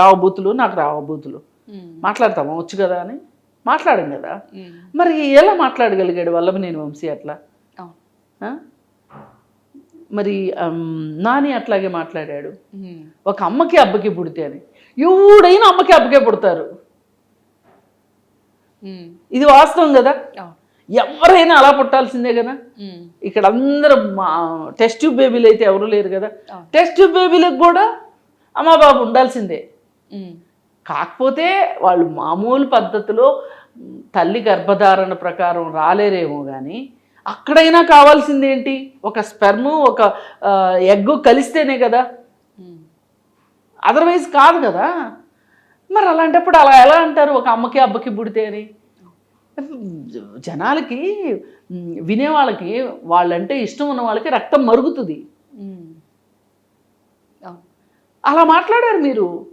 రావు బూతులు నాకు రావు బూతులు. మాట్లాడతామా వచ్చు కదా అని మాట్లాడం కదా. మరి ఎలా మాట్లాడగలిగాడు వల్లభనేని వంశీ అట్లా? మరి నాని అట్లాగే మాట్లాడాడు. ఒక అమ్మకి అబ్బకి పుడితే అని ఎవడైనా అమ్మకి అబ్బకే పుడతారు. ఇది వాస్తవం కదా. ఎవరైనా అలా పుట్టాల్సిందే కదా. ఇక్కడ అందరూ మా టెస్ట్ ట్యూబ్ బేబీలు అయితే ఎవరు లేరు కదా. టెస్ట్ ట్యూబ్ బేబీలకు కూడా అమ్మా బాబు ఉండాల్సిందే. కాకపోతే వాళ్ళు మామూలు పద్ధతిలో తల్లి గర్భధారణ ప్రకారం రాలేరేమో కానీ అక్కడైనా కావాల్సింది ఏంటి ఒక స్పెర్ము ఒక ఎగ్గు కలిస్తేనే కదా. అదర్వైజ్ కాదు కదా. మరి అలాంటప్పుడు అలా ఎలా అంటారు? ఒక అమ్మకి అబ్బకి పుడితే అని? జనాలకి వినేవాళ్ళకి వాళ్ళంటే ఇష్టం ఉన్న వాళ్ళకి రక్తం మరుగుతుంది. అలా మాట్లాడారు మీరు?